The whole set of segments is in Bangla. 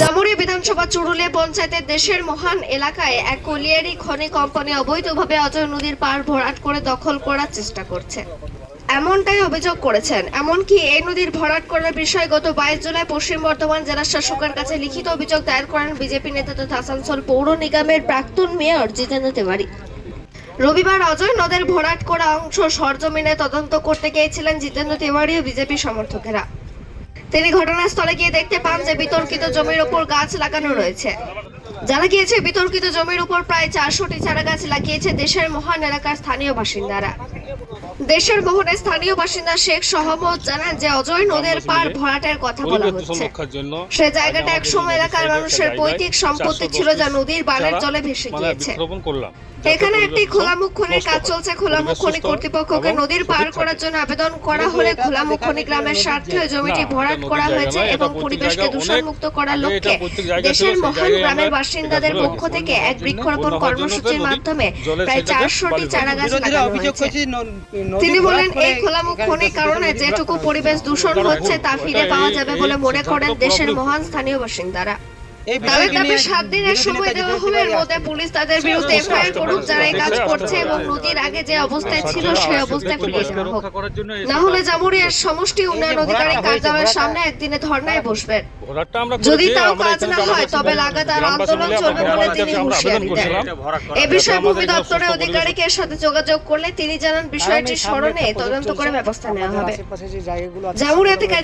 জামুড়ি বিধানসভা চুরুলিয়া পঞ্চায়েতের দেশের মহান এলাকায় এক কলিয়ারি খনি কোম্পানি অবৈধভাবে অজয় নদীর পার ভরাট করে দখল করার চেষ্টা করছে। এমনটাই অভিযোগ করেছেন। এমনকি এই নদীর ভরাট করার বিষয়ে গত বাইশ জুলাই পশ্চিম বর্ধমান জেলা শাসকের কাছে লিখিত অভিযোগ দায়ের করেন বিজেপি নেতা তথা আসানসোল পৌর নিগমের প্রাক্তন মেয়র জিতেন্দ্র তিওয়ারি। রবিবার অজয় নদের ভরাট করা অংশ সরজমিনে তদন্ত করতে গিয়েছিলেন জিতেন্দ্র তিওয়ারি ও বিজেপি সমর্থকেরা। তিনি ঘটনাস্থলে গিয়ে দেখতে পান যে বিতর্কিত জমির উপর গাছ লাগানো রয়েছে। জানা গিয়েছে বিতর্কিত জমির উপর প্রায় চারশোটি চারা গাছ লাগিয়েছে দেশের মহান এলাকার স্থানীয় বাসিন্দারা। দেশের মোহনের স্থানীয় বাসিন্দা শেখ সহমত জানান যে অজয় নদের পার ভরাটের কথা বলা হচ্ছে। সে জায়গাটা একসময় এলাকার মানুষের পৈতৃক সম্পত্তি ছিল যা নদীর বানের জলে ভেসে গিয়েছে। এখানে একটি খোলামুখ খনির কাজ। চলছে। খোলামুখ খনি কর্তৃপক্ষকে নদীর পার করার জন্য আবেদন করা হলে খোলামুখ খনি গ্রামের স্বার্থে জমিটি ভরাট করা হয়েছে এবং পরিবেশকে দূষণমুক্ত করার লক্ষ্যে দেশের মহান গ্রামের বাসিন্দাদের পক্ষ থেকে এক বৃক্ষরোপণ কর্মসূচির মাধ্যমে প্রায় চারশোটি চারা গাছ লাগানো হয়েছে। তিনি বলেন এই খোলামুখ এখানে খনির কারণে যেটুকু পরিবেশ দূষণ হচ্ছে তা ফিরে পাওয়া যাবে বলে মনে করেন দেশের মহান স্থানীয় বাসিন্দারা। এই তাদের বিষয়কে দাবি নিয়ে সাত দিনের সময় দেওয়া জিতেন্দ্র এর মধ্যে পুলিশ তাদের বিরুদ্ধে এফআইআর করুক যারা এই কাজ করছে এবং নদীর আগে যে অবস্থায় ছিল সেই অবস্থায় ফিরিয়ে নেওয়া হোক। না হলে জামুরিয়ার সমষ্টি উন্নয়ন অধিকারী কার্যালয়ের সামনে একদিনে ধর্নায় বসবেন যদি তাও কাজ না হয় তবে লাগাতার আন্দোলন চলবে বলে তিনি হুঁশিয়ারি দেন। এ বিষয়ে ভূমি দপ্তরের সুস্থ অধিকারিকের সাথে যোগাযোগ করলে তিনি জানান বিষয়টি স্মরণে তদন্ত করে ব্যবস্থা নেওয়া হবে। জামুরিয়া থেকে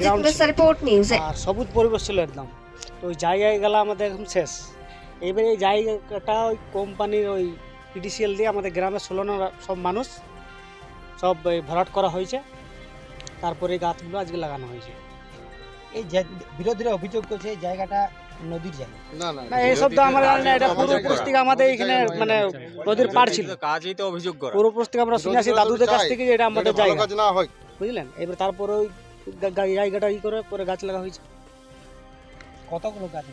রিপোর্ট নিউজে। সবুজ পরিবেশ ছিল একদম তো ওই জায়গায় গেলে আমাদের একদম শেষ। এবারে এই জায়গাটা ওই কোম্পানির ওই পিডিসিএল দিয়ে আমাদের গ্রামের ষোলোনো সব মানুষ সব এই ভরাট করা হয়েছে। তারপরে এই গাছগুলো আজকে লাগানো হয়েছে। এই যে বিরোধীরা অভিযোগ করছে এই জায়গাটা নদীর জায়গা। না এইসব তো আমার জানি না এটা পূর্বপুরুষ থেকে আমাদের এখানে মানে নদীর পাড় ছিল। কাজই তো অভিযোগ করা। পূর্বপুরুষ থেকে আমরা শুনে আসি দাদুদের কাছ থেকে যে এটা আমাদের জায়গা। কাজ না হয়। বুঝলেন? এবার তারপরে ওই জায়গাটা ই করে পরে গাছ লাগা হয়েছে। কতগুলো গাছ?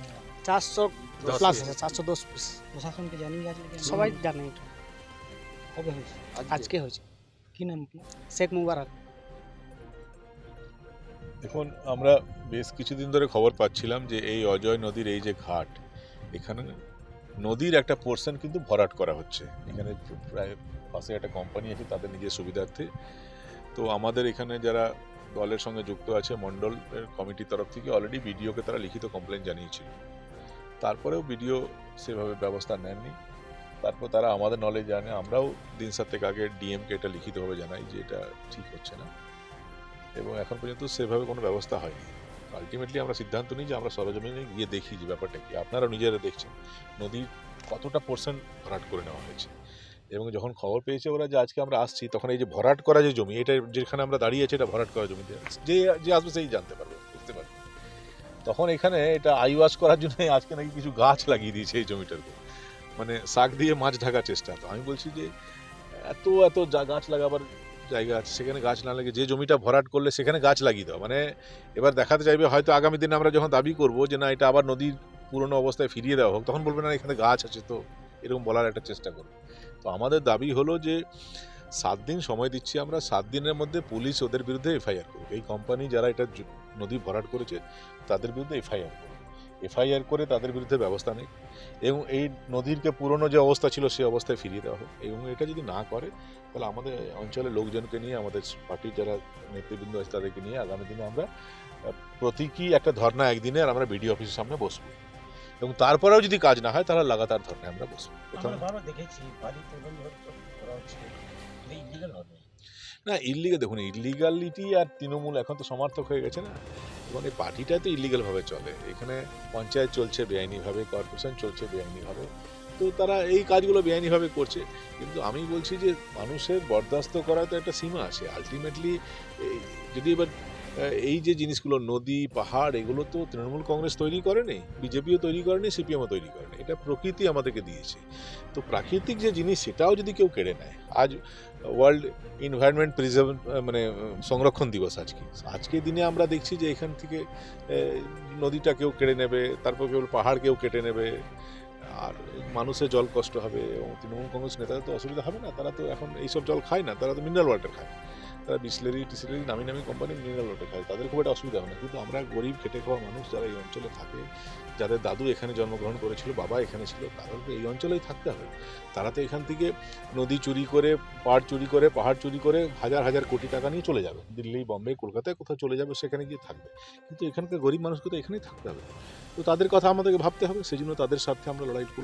চারশো প্লাস piece। চারশো দশ পিস প্রশাসনকে জানিয়ে গাছ সবাই জানে এটা। কবে হয়েছে? আজকে। হয়েছে। কি নাম? শেখ মুবারক। দেখুন আমরা বেশ কিছুদিন ধরে খবর পাচ্ছিলাম যে এই অজয় নদীর এই যে ঘাট এখানে নদীর একটা পোর্শন কিন্তু ভরাট করা হচ্ছে। এখানে প্রায় পাশে একটা কোম্পানি আছে তাদের নিজের সুবিধার্থে। তো আমাদের এখানে যারা দলের সঙ্গে যুক্ত আছে মণ্ডলের কমিটির তরফ থেকে। অলরেডি বিডিওকে তারা লিখিত কমপ্লেন জানিয়েছিল। তারপরেও বিডিও সেভাবে ব্যবস্থা নেননি। তারপর তারা আমাদের নলেজ জানে, আমরাও দিন সাতেক আগে ডিএমকে এটা লিখিতভাবে জানাই যে এটা ঠিক হচ্ছে না। এবং এখন পর্যন্ত সেভাবে কোনো ব্যবস্থা হয়নি। আলটিমেটলি আমরা সিদ্ধান্ত নিই যে আমরা সরজমিনে গিয়ে দেখি যে ব্যাপারটা কি। আপনারা নিজেরা দেখছেন। নদীর কতটা পোর্শন ভরাট করে নেওয়া হয়েছে। এবং যখন খবর পেয়েছে ওরা যে আজকে আমরা আসছি, তখন এই যে ভরাট করা যে জমি, এটা যেখানে আমরা দাঁড়িয়ে আছি, এটা ভরাট করা জমিতে যে যে আসবে সেই জানতে পারবে, বুঝতে পারবে। তখন এখানে এটা আইওয়াশ করার জন্য আজকে নাকি কিছু গাছ লাগিয়ে দিয়েছে এই জমিটার। মানে শাক দিয়ে মাছ ঢাকার চেষ্টা। তো আমি বলছি যে, এত এত যা- গাছ লাগাবার জায়গা আছে, সেখানে গাছ না লাগে যে জমিটা ভরাট করলে সেখানে গাছ লাগিয়ে দাও মানে এবার দেখাতে চাইবে, হয়তো আগামী দিনে আমরা যখন দাবি করব যে না, এটা আবার নদীর পুরনো অবস্থায় ফিরিয়ে দেওয়া হোক, তখন বলবে না, এখানে গাছ আছে তো। এরকম বলার একটা চেষ্টা করবে তো আমাদের দাবি হলো যে, সাত দিন সময় দিচ্ছি আমরা, সাত দিনের মধ্যে পুলিশ ওদের বিরুদ্ধে এফআইআর করুক। এই কোম্পানি যারা এটা নদী ভরাট করেছে, তাদের বিরুদ্ধে এফআইআর করুক। এফআইআর করে তাদের বিরুদ্ধে ব্যবস্থা নেই এবং এই নদীরকে পুরনো যে অবস্থা ছিল সেই অবস্থায় ফিরিয়ে দেওয়া হোক। এবং এটা যদি না করে, তাহলে আমাদের অঞ্চলের লোকজনকে নিয়ে, আমাদের পার্টির যারা নেতৃবৃন্দ আছে, তাদেরকে নিয়ে আগামী দিনে আমরা প্রতীকী একটা ধর্না একদিনে আর আমরা বিডিও অফিসের সামনে বসবো। এবং তারপরেও যদি কাজ না হয় তাহলে লাগাতার ধর্নায় আমরা বসবো। দেখেছি না ইলিগাল দেখুন ইলিগালিটি আর তৃণমূল এখন তো সমর্থক হয়ে গেছে না। এবং এই পার্টিটা তো ইলিগালভাবে চলে। এখানে পঞ্চায়েত চলছে বেআইনিভাবে কর্পোরেশন চলছে বেআইনিভাবে। তো তারা এই কাজগুলো বেআইনিভাবে করছে। কিন্তু আমি বলছি যে মানুষের বরদাস্ত করা তো একটা সীমা আছে। আলটিমেটলি যদি এবার এই যে জিনিসগুলো, নদী, পাহাড়, এগুলো তো তৃণমূল কংগ্রেস তৈরি করেনি, বিজেপিও তৈরি করেনি, সিপিএমও তৈরি করেনি। এটা প্রকৃতি আমাদেরকে দিয়েছে। তো প্রাকৃতিক যে জিনিস, সেটাও যদি কেউ কেড়ে নেয়, আজ ওয়ার্ল্ড এনভায়রনমেন্ট প্রিজার্ভ মানে সংরক্ষণ দিবস আজকে। আজকের দিনে আমরা দেখছি যে এখান থেকে নদীটা কেউ কেড়ে নেবে, তারপর কেবল পাহাড় কেউ কেটে নেবে, আর মানুষের জল কষ্ট হবে, এবং তৃণমূল কংগ্রেস নেতাদের তো অসুবিধা হবে না, তারা তো এখন এইসব জল খায় না, তারা তো মিনারেল ওয়াটার খায়। তারা বিসলেরি, টিসলেরি, নামি নামি কোম্পানি মিনারেল ওয়াটার খায়। তাদের খুব একটা অসুবিধা হয় না। কিন্তু আমরা গরিব, খেটে খাওয়া মানুষ যারা এই অঞ্চলে থাকে, যাদের দাদু এখানে জন্মগ্রহণ করেছিল, বাবা এখানে ছিল তাদেরকে এই অঞ্চলেই থাকতে হবে। তারা তো এখান থেকে নদী চুরি করে পাহাড় চুরি করে, পাহাড় চুরি করে হাজার হাজার কোটি টাকা নিয়ে চলে যাবে। দিল্লি, বম্বে, কলকাতায় কোথাও চলে যাবে, সেখানে গিয়ে থাকবে। কিন্তু এখানকার গরিব মানুষকে তো এখানেই থাকতে হবে। তো তাদের কথা আমাদেরকে ভাবতে হবে সেই জন্য তাদের স্বার্থে আমরা লড়াই করব।